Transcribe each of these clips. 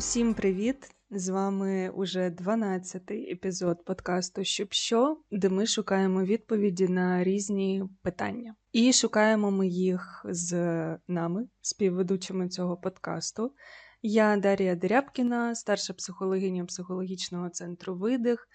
Усім привіт! З вами уже 12-й епізод подкасту Щоб що, де ми шукаємо відповіді на різні питання. І шукаємо ми їх з нами, співведучими цього подкасту. Я Дар'я Дерябкіна, старша психологиня психологічного центру видих,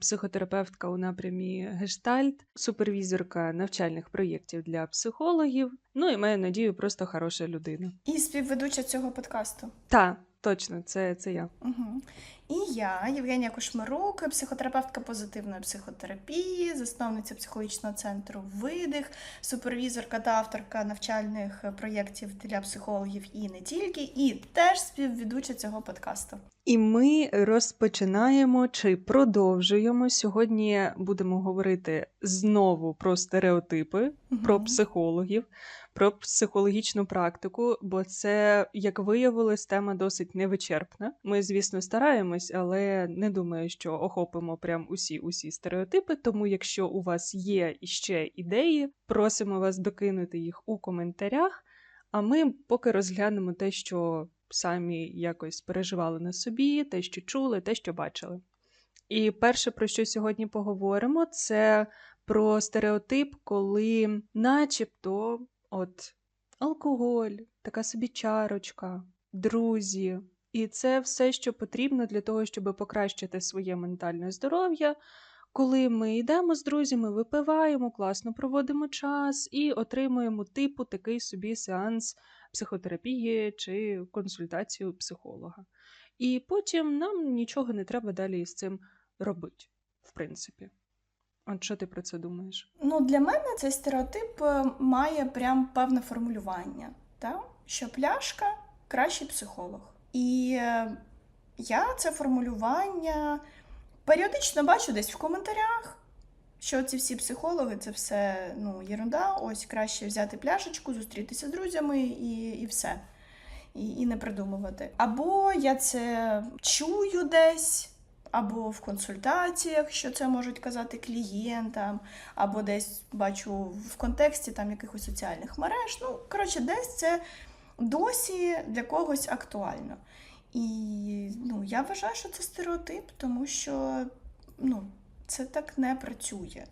психотерапевтка у напрямі гештальт, супервізорка навчальних проєктів для психологів. Ну і маю надію, просто хороша людина. І співведуча цього подкасту. Та, точно, це, це я. Угу. І я, Євгенія Кошмарук, психотерапевтка позитивної психотерапії, засновниця психологічного центру Видих, супервізорка та авторка навчальних проєктів для психологів і не тільки, і теж співведуча цього подкасту. І ми розпочинаємо чи продовжуємо. Сьогодні будемо говорити знову про стереотипи, Мгм. про психологів, про психологічну практику, бо це, як виявилось, тема досить невичерпна. Ми, звісно, стараємось, але не думаю, що охопимо прям усі усі стереотипи. Тому, якщо у вас є іще ідеї, просимо вас докинути їх у коментарях. А ми поки розглянемо те, що самі якось переживали на собі, те, що чули, те, що бачили. І перше, про що сьогодні поговоримо, це про стереотип, коли, начебто, от алкоголь, така собі чарочка, друзі. І це все, що потрібно для того, щоб покращити своє ментальне здоров'я. Коли ми йдемо з друзями, випиваємо, класно проводимо час і отримуємо типу такий собі сеанс психотерапії чи консультацію психолога. І потім нам нічого не треба далі з цим робити, в принципі. От що ти про це думаєш? Ну, для мене цей стереотип е, має прям певне формулювання, та? що пляшка кращий психолог. І е, я це формулювання періодично бачу десь в коментарях, що ці всі психологи це все ну, єрунда, ось краще взяти пляшечку, зустрітися з друзями і, і все. І, і не придумувати. Або я це чую десь. Або в консультаціях, що це можуть казати клієнтам, або десь бачу в контексті там якихось соціальних мереж. Ну, коротше, десь це досі для когось актуально. І ну, я вважаю, що це стереотип, тому що ну, це так не працює.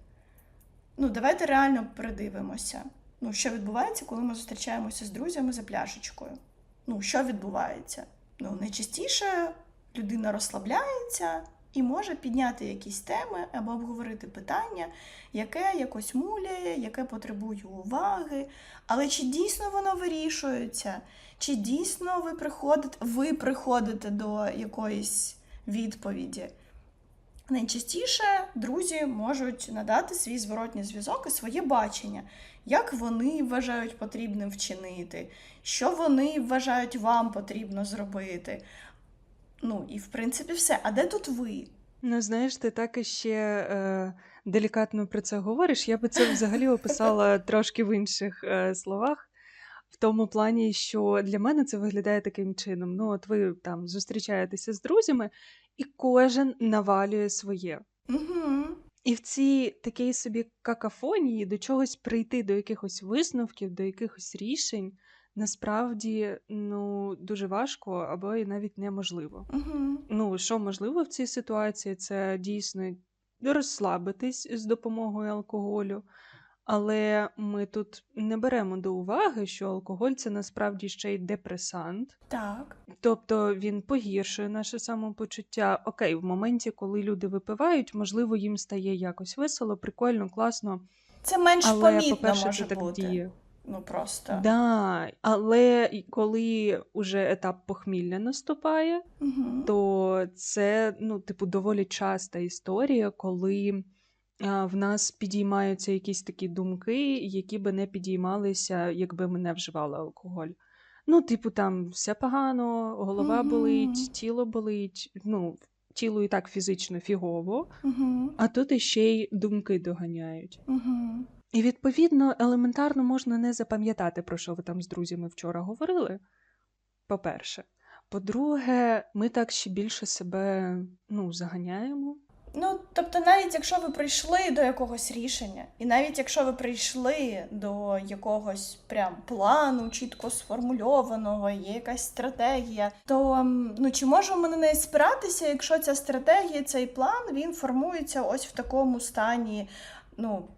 Ну, давайте реально придивимося. Ну, що відбувається, коли ми зустрічаємося з друзями за пляшечкою? Ну, що відбувається? Ну, найчастіше людина розслабляється і може підняти якісь теми або обговорити питання, яке якось муляє, яке потребує уваги. Але чи дійсно воно вирішується? Чи дійсно ви приходите, ви приходите до якоїсь відповіді? Найчастіше друзі можуть надати свій зворотній зв'язок і своє бачення, як вони вважають потрібним вчинити, що вони вважають вам потрібно зробити. Ну і в принципі все. А де тут ви? Ну, знаєш, ти так іще е, делікатно про це говориш. Я би це взагалі описала трошки в інших е, словах, в тому плані, що для мене це виглядає таким чином. Ну, от ви там зустрічаєтеся з друзями, і кожен навалює своє. Угу. І в цій такій собі какафонії до чогось прийти, до якихось висновків, до якихось рішень, насправді ну, дуже важко або і навіть неможливо. Угу. Ну, що можливо в цій ситуації, це дійсно розслабитись з допомогою алкоголю. Але ми тут не беремо до уваги, що алкоголь це насправді ще й депресант, Так. тобто він погіршує наше самопочуття. Окей, в моменті, коли люди випивають, можливо, їм стає якось весело, прикольно, класно. Це менш Але, помітно по-перше, може це так бути. діє. Ну просто. Да, але коли уже етап похмілля наступає, Угу. то це, ну, типу, доволі часта історія, коли а, в нас підіймаються якісь такі думки, які би не підіймалися, якби ми не вживали алкоголь. Ну, типу, там все погано, голова Мгм. болить, тіло болить, ну, тіло і так фізично фігово, Угу. а тут іще й думки доганяють. Угу. І відповідно елементарно можна не запам'ятати, про що ви там з друзями вчора говорили. По-перше. По-друге, ми так ще більше себе ну, заганяємо. Ну, тобто, навіть якщо ви прийшли до якогось рішення, і навіть якщо ви прийшли до якогось прям плану, чітко сформульованого, є якась стратегія, то ну чи можемо на неї спиратися, якщо ця стратегія, цей план він формується ось в такому стані, ну.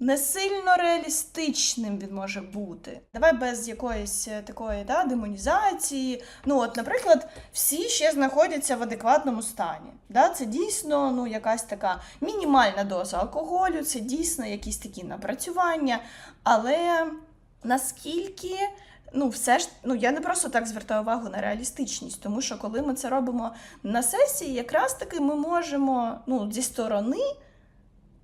Не сильно реалістичним він може бути. Давай без якоїсь е, такої да, демонізації. Ну, от, наприклад, всі ще знаходяться в адекватному стані. Да? Це дійсно ну, якась така мінімальна доза алкоголю, це дійсно якісь такі напрацювання. Але наскільки. Ну, все ж, ну я не просто так звертаю увагу на реалістичність, тому що коли ми це робимо на сесії, якраз таки ми можемо ну, зі сторони,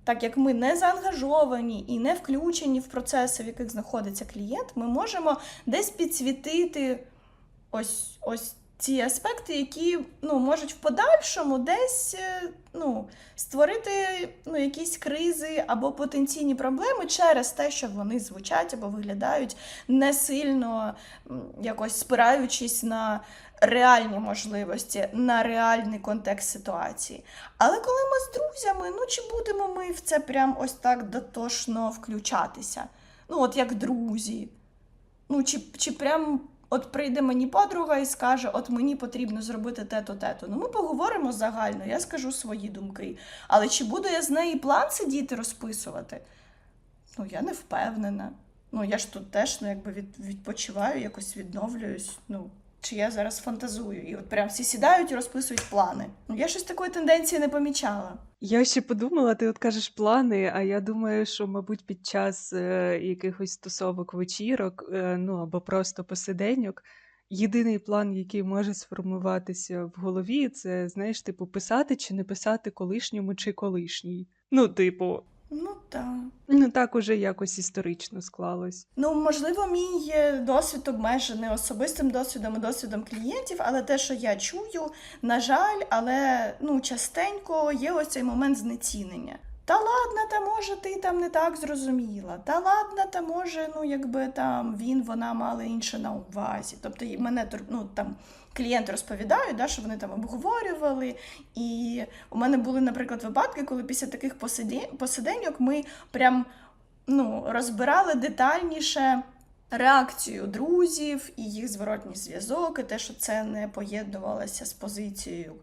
так як ми не заангажовані і не включені в процеси, в яких знаходиться клієнт, ми можемо десь підсвітити ось, ось ці аспекти, які ну, можуть в подальшому десь е, ну, створити ну, якісь кризи або потенційні проблеми через те, що вони звучать або виглядають не сильно якось спираючись на реальні можливості, на реальний контекст ситуації. Але коли ми з друзями, ну чи будемо ми в це прям ось так дотошно включатися? Ну, от як друзі. Ну, чи, чи прям от прийде мені подруга і скаже, от мені потрібно зробити те-то, те-то. Ну, ми поговоримо загально, я скажу свої думки. Але чи буду я з неї план сидіти розписувати? Ну, я не впевнена. Ну, я ж тут теж ну, якби від, відпочиваю, якось відновлююсь. Ну, чи я зараз фантазую? І от прям всі сідають і розписують плани. Ну, я щось такої тенденції не помічала. Я ще подумала, ти от кажеш плани, а я думаю, що, мабуть, під час е, якихось тусовок вечірок, е, ну або просто посиденьок, єдиний план, який може сформуватися в голові, це, знаєш, типу, писати чи не писати колишньому чи колишній. Ну, типу, Ну так. ну так уже якось історично склалось. Ну, можливо, мій досвід обмежений особистим досвідом і досвідом клієнтів, але те, що я чую, на жаль, але ну, частенько є ось цей момент знецінення. Та ладно, та може ти там не так зрозуміла. Та ладно, та може, ну якби там він, вона мали інше на увазі. Тобто мене ну, там клієнти розповідають, да, що вони там обговорювали. І у мене були, наприклад, випадки, коли після таких посиденьок ми прям ну, розбирали детальніше реакцію друзів і їх зворотній зв'язок, і те, що це не поєднувалося з позицією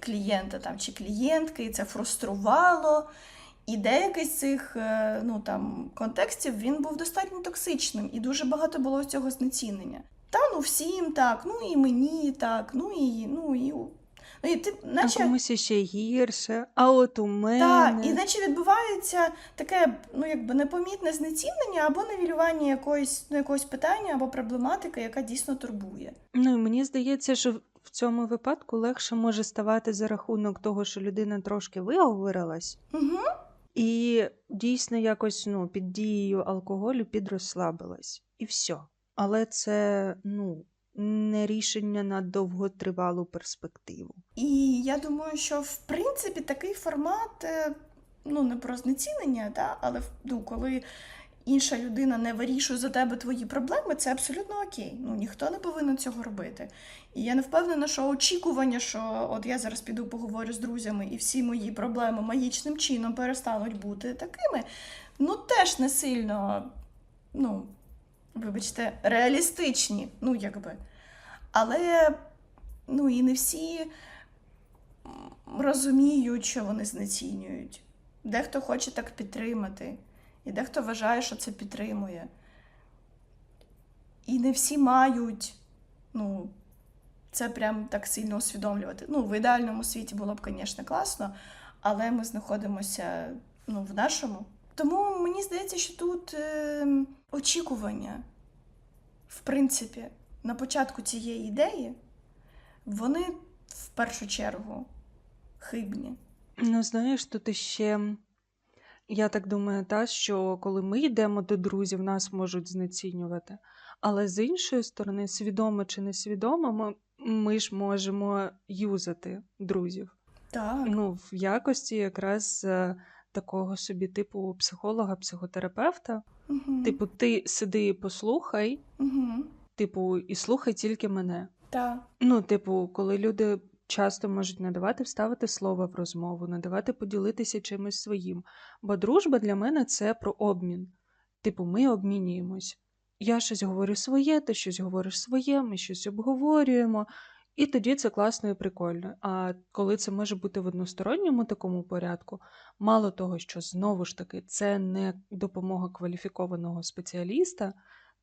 клієнта там, чи клієнтки, і це фруструвало. І деякий з цих е, ну, там, контекстів він був достатньо токсичним, і дуже багато було цього знецінення. Та ну всім так, ну і мені так, ну і ну і, ну, і ти, А наче комусь ще гірше, а от у мене. так, і наче відбувається таке, ну якби непомітне знецінення або невілювання якоїсь, ну, якогось питання або проблематики, яка дійсно турбує. Ну, і мені здається, що в цьому випадку легше може ставати за рахунок того, що людина трошки виговорилась, Угу. і дійсно якось ну, під дією алкоголю підрозслабилась. І все. Але це ну, не рішення на довготривалу перспективу. І я думаю, що в принципі такий формат, е, ну не про знецінення, да, але ну, коли інша людина не вирішує за тебе твої проблеми, це абсолютно окей. Ну ніхто не повинен цього робити. І я не впевнена, що очікування, що от я зараз піду поговорю з друзями, і всі мої проблеми магічним чином перестануть бути такими, ну теж не сильно, ну, вибачте, реалістичні, ну якби. Але ну і не всі розуміють, що вони знецінюють. Дехто хоче так підтримати, і дехто вважає, що це підтримує. І не всі мають ну, це прям так сильно усвідомлювати. Ну, в ідеальному світі було б, звісно, класно, але ми знаходимося ну, в нашому. Тому мені здається, що тут е, очікування, в принципі, на початку цієї ідеї, вони в першу чергу хибні. Ну, знаєш, тут іще, я так думаю, та, що коли ми йдемо до друзів, нас можуть знецінювати. Але з іншої сторони, свідомо чи несвідомо, ми, ми ж можемо юзати друзів. Так. Ну, в якості якраз е, такого собі типу психолога, психотерапевта. Угу. Типу, ти сиди і послухай, Угу. типу, і слухай тільки мене. Так. Ну, типу, коли люди часто можуть не давати вставити слова в розмову, не давати поділитися чимось своїм. Бо дружба для мене це про обмін. Типу, ми обмінюємось. Я щось говорю своє, ти щось говориш своє, ми щось обговорюємо. І тоді це класно і прикольно. А коли це може бути в односторонньому такому порядку, мало того, що знову ж таки це не допомога кваліфікованого спеціаліста,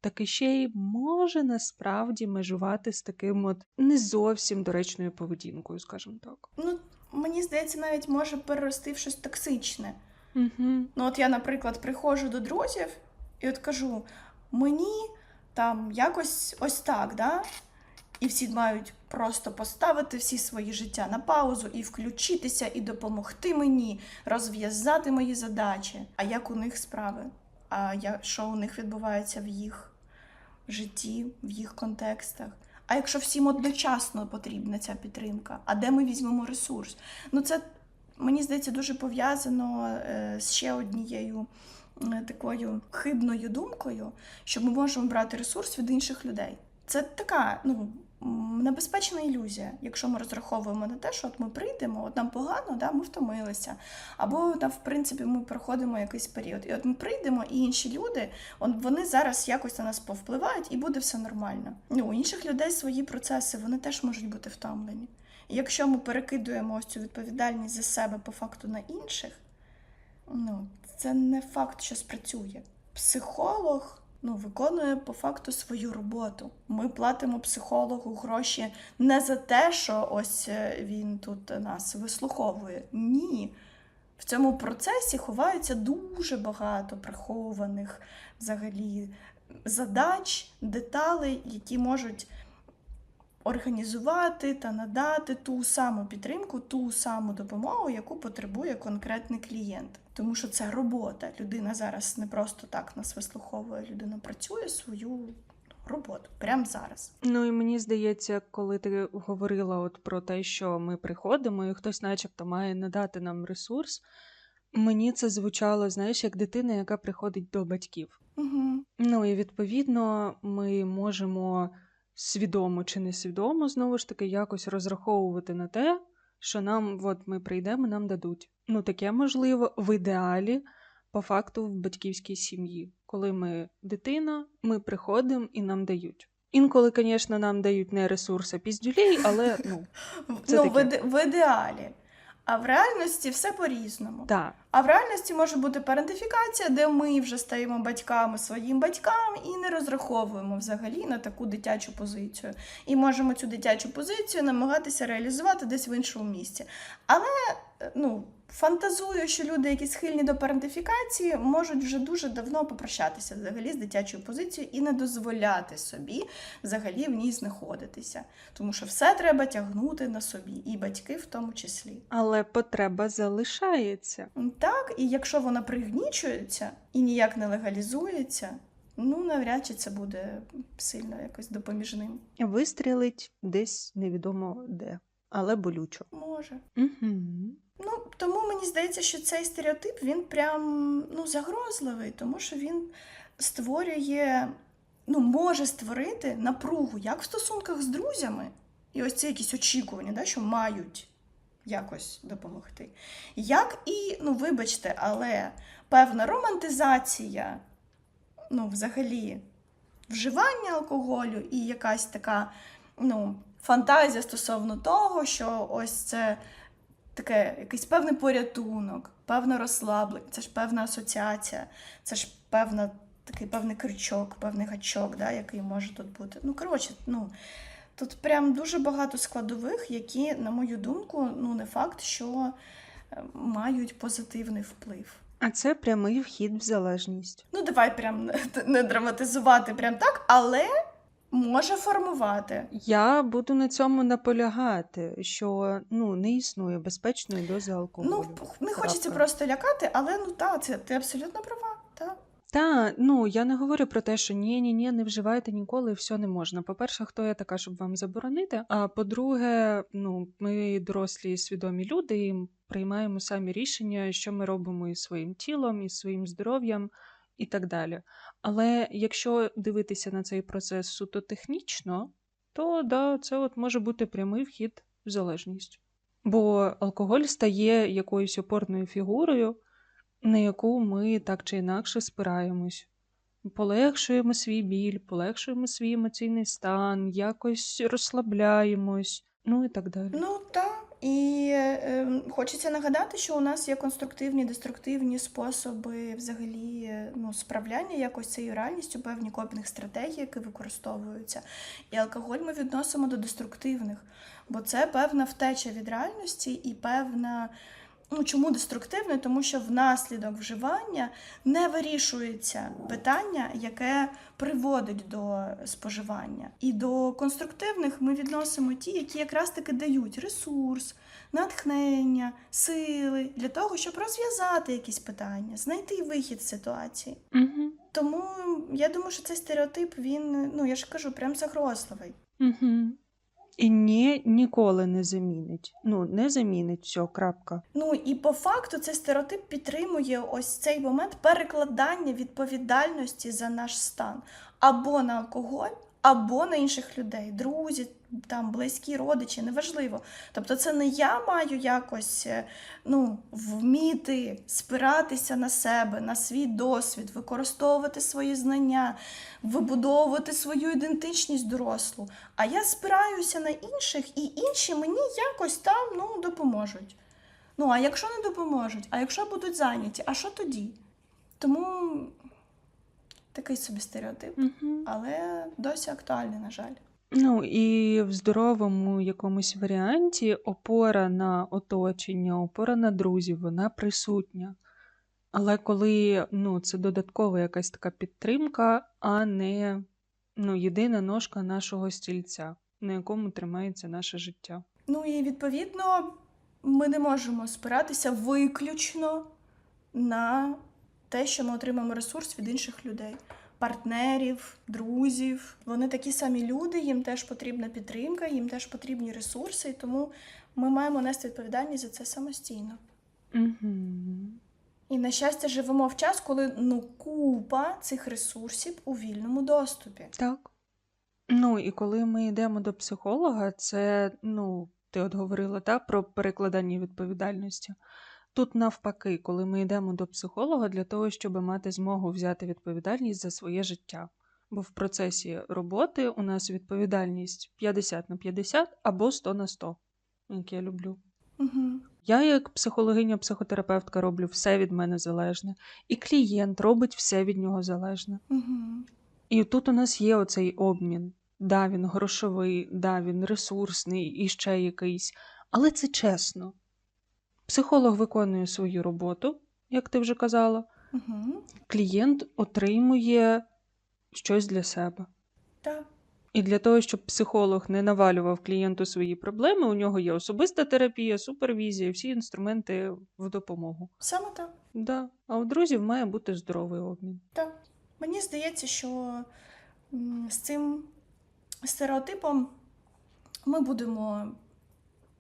так і ще й може насправді межувати з таким от не зовсім доречною поведінкою, скажімо так. Ну, мені здається, навіть може перерости в щось токсичне. Угу. Ну, от я, наприклад, приходжу до друзів і от кажу: мені там якось ось так, да? І всі мають просто поставити всі свої життя на паузу і включитися, і допомогти мені розв'язати мої задачі. А як у них справи? А що у них відбувається в їх житті, в їх контекстах? А якщо всім одночасно потрібна ця підтримка, а де ми візьмемо ресурс? Ну, це мені здається дуже пов'язано е, з ще однією е, такою хибною думкою, що ми можемо брати ресурс від інших людей. Це така, ну. Небезпечна ілюзія, якщо ми розраховуємо на те, що от ми прийдемо, от нам погано, да, ми втомилися, або да, в принципі ми проходимо якийсь період. І от ми прийдемо, і інші люди, вони зараз якось на нас повпливають, і буде все нормально. Ну, у інших людей свої процеси, вони теж можуть бути втомлені. І якщо ми перекидуємо ось цю відповідальність за себе по факту на інших, ну, це не факт, що спрацює. Психолог ну, виконує по факту свою роботу. Ми платимо психологу гроші не за те, що ось е, він тут нас вислуховує. Ні. В цьому процесі ховаються дуже багато прихованих взагалі задач, деталей, які можуть організувати та надати ту саму підтримку, ту саму допомогу, яку потребує конкретний клієнт. Тому що це робота. Людина зараз не просто так нас вислуховує, людина працює свою роботу прямо зараз. Ну і мені здається, коли ти говорила от про те, що ми приходимо, і хтось, начебто, має надати нам ресурс, мені це звучало, знаєш, як дитина, яка приходить до батьків. Угу. Ну і відповідно ми можемо свідомо чи несвідомо знову ж таки якось розраховувати на те, що нам, от ми прийдемо, нам дадуть. Ну, таке можливо в ідеалі, по факту, в батьківській сім'ї. Коли ми дитина, ми приходимо і нам дають. Інколи, звісно, нам дають не ресурси піздюлей, але ну Це Ну, таке. в ідеалі. А в реальності все по-різному. так. А в реальності може бути парентифікація, де ми вже стаємо батьками своїм батькам і не розраховуємо взагалі на таку дитячу позицію. І можемо цю дитячу позицію намагатися реалізувати десь в іншому місці. Але ну, фантазую, що люди, які схильні до парентифікації, можуть вже дуже давно попрощатися взагалі з дитячою позицією і не дозволяти собі взагалі в ній знаходитися. Тому що все треба тягнути на собі, і батьки в тому числі. Але потреба залишається. Так, і якщо вона пригнічується і ніяк не легалізується, ну навряд чи це буде сильно якось допоміжним. Вистрілить десь невідомо де, але болючо. Може. Угу. Ну, тому мені здається, що цей стереотип він прям ну, загрозливий, тому що він створює, ну, може створити напругу як в стосунках з друзями, і ось це якісь очікування, да, що мають якось допомогти. Як і, ну, вибачте, але певна романтизація, ну, взагалі, вживання алкоголю і якась така ну, фантазія стосовно того, що ось це таке якийсь певний порятунок, певне розслаблення, це ж певна асоціація, це ж певна, такий певний крючок, певний гачок, да, який може тут бути. Ну, коротше, ну. Тут прям дуже багато складових, які, на мою думку, ну не факт, що е, мають позитивний вплив. А це прямий вхід в залежність. Ну, давай прям не- не драматизувати прям так, але може формувати. Я буду на цьому наполягати, що ну не існує безпечної дози алкоголю. Ну, не хочеться Крапка. просто лякати, але ну так, це ти абсолютно права. Та. Та ну я не говорю про те, що ні, ні, ні, не вживайте ніколи, все не можна. По-перше, хто я така, щоб вам заборонити? А по-друге, ну ми дорослі свідомі люди і приймаємо самі рішення, що ми робимо із своїм тілом, із своїм здоров'ям і так далі. Але якщо дивитися на цей процес суто технічно, то да, це от може бути прямий вхід в залежність. Бо алкоголь стає якоюсь опорною фігурою, на яку ми так чи інакше спираємось. Полегшуємо свій біль, полегшуємо свій емоційний стан, якось розслабляємось, ну і так далі. Ну так. І е, хочеться нагадати, що у нас є конструктивні, деструктивні способи взагалі е, ну, справляння якось цією реальністю, певні копінг стратегії, які використовуються. І алкоголь ми відносимо до деструктивних, бо це певна втеча від реальності і певна. Ну, чому деструктивне? Тому що внаслідок вживання не вирішується питання, яке приводить до споживання. І до конструктивних ми відносимо ті, які якраз таки дають ресурс, натхнення, сили для того, щоб розв'язати якісь питання, знайти вихід з ситуації. Угу. Тому я думаю, що цей стереотип він, ну я ж кажу, прям загрозливий. Угу. І ні, ніколи не замінить. Ну, не замінить все, крапка. Ну і по факту цей стереотип підтримує ось цей момент перекладання відповідальності за наш стан або на алкоголь, або на інших людей, друзі, там близькі родичі, неважливо. Тобто, це не я маю якось е, ну, вміти спиратися на себе, на свій досвід, використовувати свої знання, вибудовувати свою ідентичність дорослу. А я спираюся на інших, і інші мені якось там ну, допоможуть. Ну, а якщо не допоможуть, а якщо будуть зайняті, а що тоді? Тому такий собі стереотип, Угу. але досі актуальний, на жаль. Ну і в здоровому якомусь варіанті опора на оточення, опора на друзів, вона присутня. Але коли ну, це додаткова якась така підтримка, а не ну, єдина ножка нашого стільця, на якому тримається наше життя. Ну і відповідно ми не можемо спиратися виключно на те, що ми отримаємо ресурс від інших людей. Партнерів, друзів. Вони такі самі люди, їм теж потрібна підтримка, їм теж потрібні ресурси, і тому ми маємо нести відповідальність за це самостійно. Угу. І, на щастя, живемо в час, коли ну купа цих ресурсів у вільному доступі. Так. Ну, і коли ми йдемо до психолога, це, ну, ти от говорила та, про перекладання відповідальності. Тут навпаки, коли ми йдемо до психолога для того, щоб мати змогу взяти відповідальність за своє життя. Бо в процесі роботи у нас відповідальність 50 на 50 або 100 на 100, як я люблю. Угу. Я, як психологиня-психотерапевтка, роблю все від мене залежне, і клієнт робить все від нього залежне. Угу. І тут у нас є оцей обмін. Да, він грошовий, да, він ресурсний і ще якийсь. Але це чесно. Психолог виконує свою роботу, як ти вже казала. Угу. Клієнт отримує щось для себе. Так. І для того, щоб психолог не навалював клієнту свої проблеми, у нього є особиста терапія, супервізія, всі інструменти в допомогу. Саме так. Да. А у друзів має бути здоровий обмін. Так. Мені здається, що з цим стереотипом ми будемо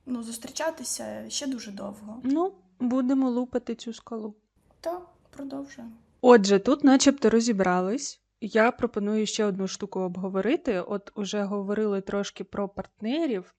ну, зустрічатися ще дуже довго. Ну, будемо лупати цю скалу. Так, продовжуємо. Отже, тут начебто розібрались. Я пропоную ще одну штуку обговорити. От уже говорили трошки про партнерів.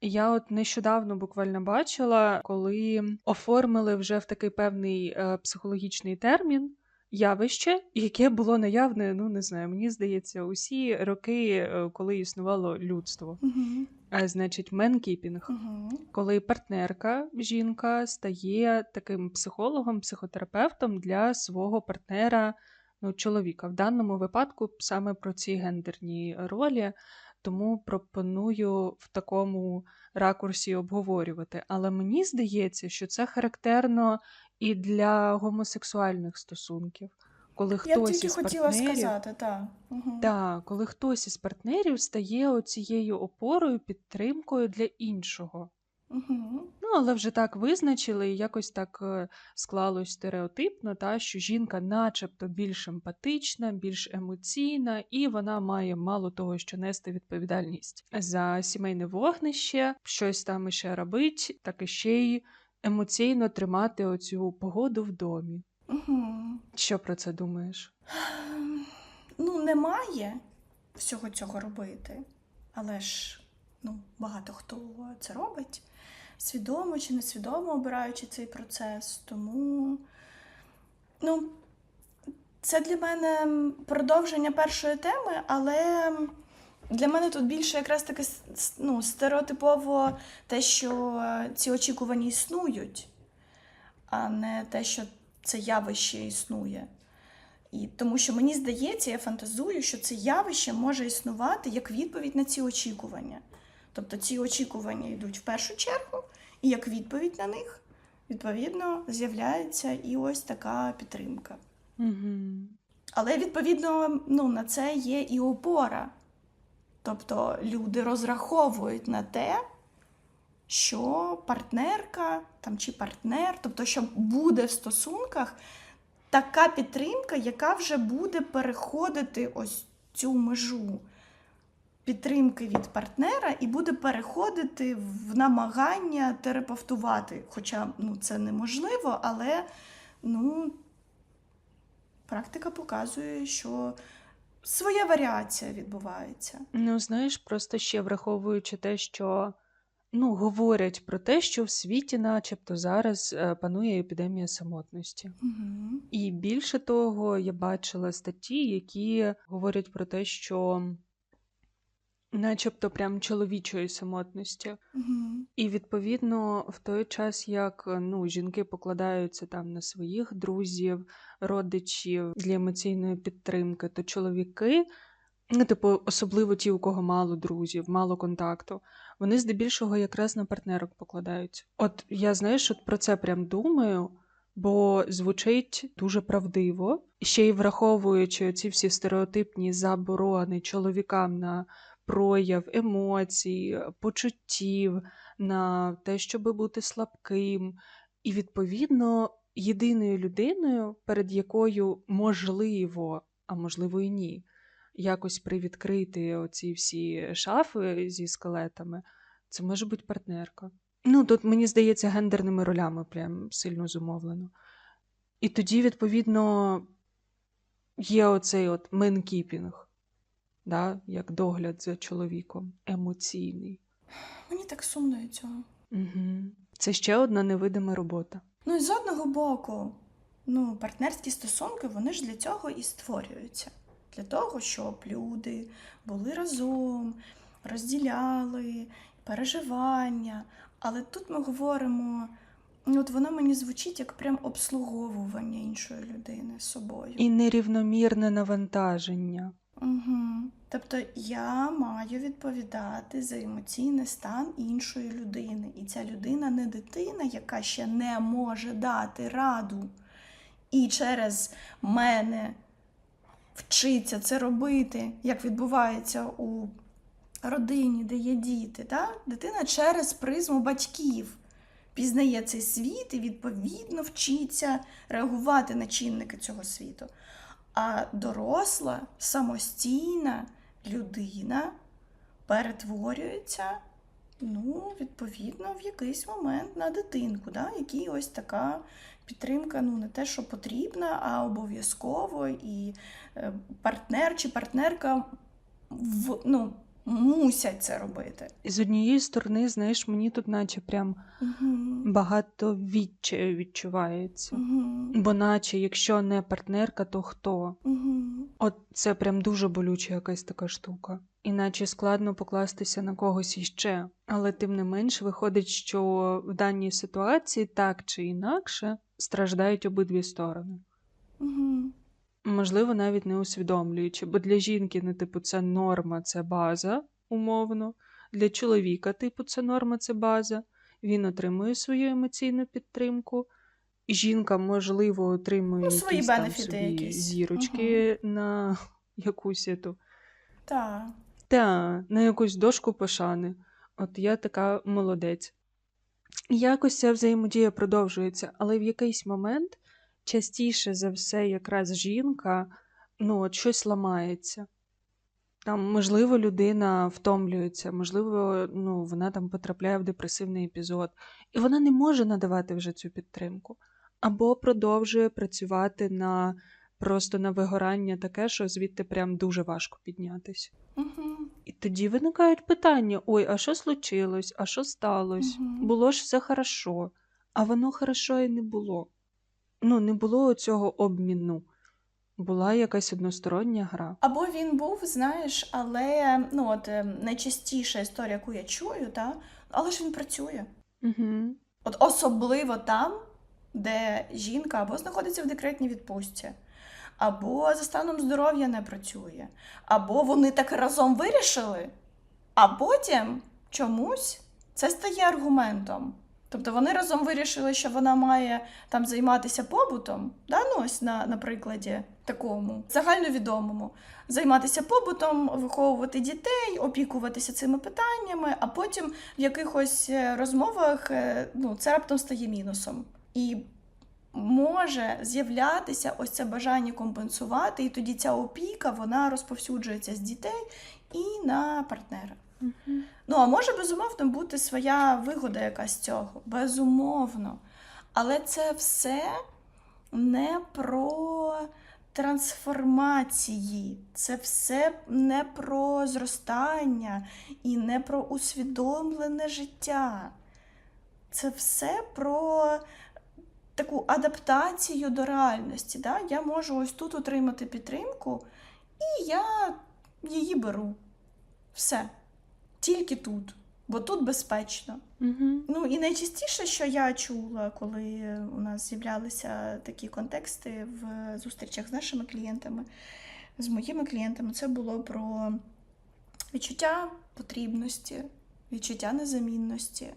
Я от нещодавно буквально бачила, коли оформили вже в такий певний е, психологічний термін явище, яке було наявне, ну не знаю, мені здається, усі роки, е, коли існувало людство. Угу. А значить, менкіпінг Угу. коли партнерка, жінка стає таким психологом, психотерапевтом для свого партнера, ну, чоловіка. В даному випадку саме про ці гендерні ролі, тому пропоную в такому ракурсі обговорювати. Але мені здається, що це характерно і для гомосексуальних стосунків. Коли Я хтось тільки із хотіла партнерів... сказати, так. Угу. Та, коли хтось із партнерів стає оцією опорою, підтримкою для іншого. Ну, але вже так визначили, і якось так е, склалось стереотипно, та, що жінка начебто більш емпатична, більш емоційна, і вона має мало того, що нести відповідальність за сімейне вогнище, щось там іще робить, так і ще й емоційно тримати оцю погоду в домі. Що про це думаєш? Ну, немає всього цього робити. Але ж ну, багато хто це робить, свідомо чи несвідомо обираючи цей процес. Тому ну, це для мене продовження першої теми, але для мене тут більше якраз таки с- ну, стереотипово те, що ці очікування існують, а не те, що це явище існує. І тому що мені здається, я фантазую, що це явище може існувати як відповідь на ці очікування. Тобто ці очікування йдуть в першу чергу, і як відповідь на них, відповідно, з'являється і ось така підтримка. Угу. Але відповідно ну, на це є і опора. Тобто люди розраховують на те, що партнерка там, чи партнер, тобто, що буде в стосунках така підтримка, яка вже буде переходити ось цю межу підтримки від партнера і буде переходити в намагання терапевтувати. Хоча ну, це неможливо, але ну, практика показує, що своя варіація відбувається. Ну, знаєш, просто ще враховуючи те, що ну, говорять про те, що в світі, начебто, зараз е, панує епідемія самотності. Угу. І більше того, я бачила статті, які говорять про те, що начебто прям чоловічої самотності. Угу. І відповідно, в той час, як ну, жінки покладаються там на своїх друзів, родичів для емоційної підтримки, то чоловіки, ну, типу, особливо ті, у кого мало друзів, мало контакту, вони здебільшого якраз на партнерок покладаються. От я знаєш, от про це прям думаю. Бо звучить дуже правдиво, ще й враховуючи ці всі стереотипні заборони чоловікам на прояв емоцій, почуттів, на те, щоб бути слабким, і відповідно єдиною людиною, перед якою можливо, а можливо і ні, якось привідкрити оці всі шафи зі скелетами, це може бути партнерка. Ну, тут, мені здається, гендерними ролями прям сильно зумовлено. І тоді, відповідно, є оцей от менкіпінг, да, як догляд за чоловіком, емоційний. Мені так сумно від цього. Угу. Це ще одна невидима робота. Ну і з одного боку, ну, партнерські стосунки, вони ж для цього і створюються. Для того, щоб люди були разом, розділяли переживання. Але тут ми говоримо, ну, от воно мені звучить як прям обслуговування іншої людини з собою. І нерівномірне навантаження. Угу. Тобто я маю відповідати за емоційний стан іншої людини. І ця людина не дитина, яка ще не може дати раду. І через мене вчиться це робити, як відбувається у родині, де є діти. Да? Дитина через призму батьків пізнає цей світ і відповідно вчиться реагувати на чинники цього світу. А доросла, самостійна людина перетворюється, ну, відповідно, в якийсь момент на дитинку, да? якій ось така підтримка, ну, не те, що потрібна, а обов'язково. І е, партнер чи партнерка в, ну, мусять це робити. І з однієї сторони, знаєш, мені тут наче прям Угу. багато відчаю відчувається. Угу. Бо наче, якщо не партнерка, то хто? Угу. От це прям дуже болюча якась така штука. Іначе складно покластися на когось іще. Але тим не менш виходить, що в даній ситуації так чи інакше страждають обидві сторони. Угу. Можливо, навіть не усвідомлюючи, бо для жінки, ну, типу, це норма, це база, умовно. Для чоловіка, типу, це норма, це база. Він отримує свою емоційну підтримку. Жінка, можливо, отримує Ну, свої якісь там собі якісь. зірочки на якусь ету. Так. Та, на якусь дошку пошани. От я така молодець. Якось ця взаємодія продовжується, але в якийсь момент частіше за все, якраз жінка, ну, от щось ламається. Там, можливо, людина втомлюється, можливо, ну, вона там потрапляє в депресивний епізод, і вона не може надавати вже цю підтримку, або продовжує працювати на просто на вигорання таке, що звідти прям дуже важко піднятися. Угу. І тоді виникають питання: ой, а що случилось? А що сталося? Мгм. Було ж все хорошо, а воно хорошо і не було. Ну, не було цього обміну. Була якась одностороння гра. Або він був, знаєш, але ну от е, найчастіша історія, яку я чую, та але ж він працює. Угу. От особливо там, де жінка або знаходиться в декретній відпустці, або за станом здоров'я не працює, або вони так разом вирішили, а потім чомусь це стає аргументом. Тобто вони разом вирішили, що вона має там займатися побутом, да? ну ось на, на прикладі такому загальновідомому, займатися побутом, виховувати дітей, опікуватися цими питаннями, а потім в якихось е, розмовах е, ну, це раптом стає мінусом. І може з'являтися ось це бажання компенсувати, і тоді ця опіка вона розповсюджується з дітей і на партнера. Ну, а може, безумовно, бути своя вигода якась цього. Безумовно. Але це все не про трансформації, це все не про зростання і не про усвідомлене життя. Це все про таку адаптацію до реальності. Да? Я можу ось тут отримати підтримку, і я її беру. Все. Тільки тут, бо тут безпечно. Угу. Ну і найчастіше, що я чула, коли у нас з'являлися такі контексти в зустрічах з нашими клієнтами, з моїми клієнтами, це було про відчуття потрібності, відчуття незамінності,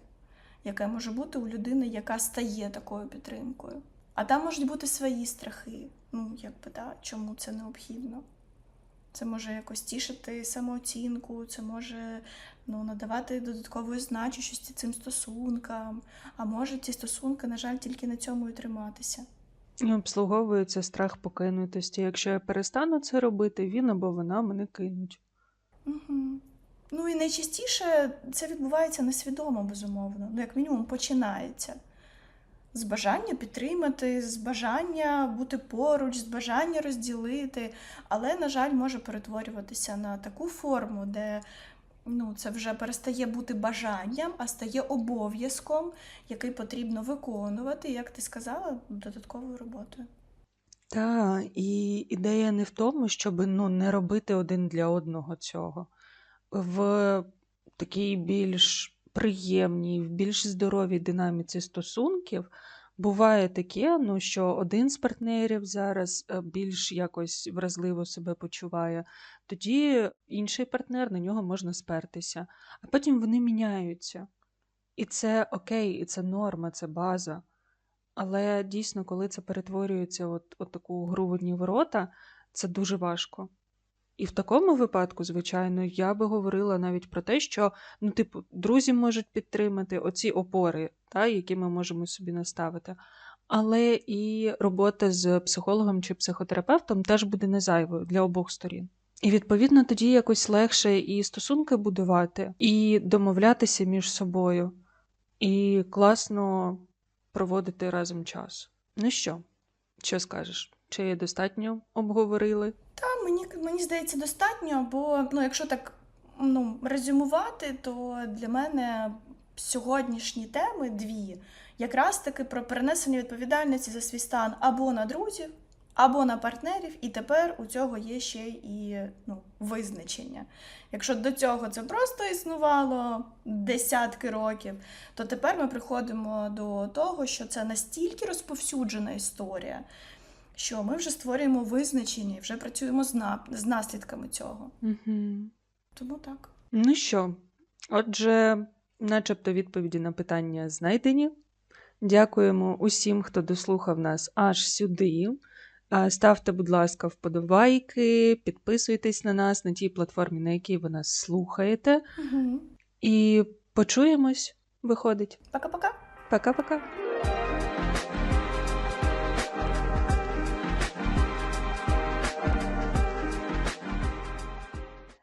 яке може бути у людини, яка стає такою підтримкою. А там можуть бути свої страхи. Ну, якби да, чому це необхідно? Це може якось тішити самооцінку, це може ну, надавати додаткової значущості цим стосункам. А може ці стосунки, на жаль, тільки на цьому і триматися. І обслуговується страх покинутості. Якщо я перестану це робити, він або вона мене кинуть. Угу. Ну і найчастіше це відбувається несвідомо, безумовно. Ну, як мінімум, починається. З бажання підтримати, з бажання бути поруч, з бажання розділити, але, на жаль, може перетворюватися на таку форму, де ну, це вже перестає бути бажанням, а стає обов'язком, який потрібно виконувати, як ти сказала, додатковою роботою. Так, і ідея не в тому, щоб ну, не робити один для одного цього. В такій більш приємній, в більш здоровій динаміці стосунків буває таке, ну, що один з партнерів зараз е, більш якось вразливо себе почуває, тоді інший партнер на нього можна спертися, а потім вони міняються. І це окей, і це норма, це база. Але дійсно, коли це перетворюється от, от таку гру в одні ворота, це дуже важко. І в такому випадку, звичайно, я би говорила навіть про те, що ну, типу, друзі можуть підтримати оці опори, та, які ми можемо собі наставити. Але і робота з психологом чи психотерапевтом теж буде не зайвою для обох сторін. І відповідно тоді якось легше і стосунки будувати, і домовлятися між собою, і класно проводити разом час. Ну що, що скажеш? Чи достатньо обговорили? Та мені, мені здається, достатньо, бо ну, якщо так ну, резюмувати, то для мене сьогоднішні теми дві якраз таки про перенесення відповідальності за свій стан або на друзів, або на партнерів, і тепер у цього є ще і ну, визначення. Якщо до цього це просто існувало десятки років, то тепер ми приходимо до того, що це настільки розповсюджена історія, що ми вже створюємо визначення вже працюємо з, на... з наслідками цього. Угу. Тому так. Ну що, отже, начебто відповіді на питання знайдені. Дякуємо усім, хто дослухав нас аж сюди. Ставте, будь ласка, вподобайки, підписуйтесь на нас на тій платформі, на якій ви нас слухаєте. Угу. І почуємось, виходить. Пока-пока. Пока-пока.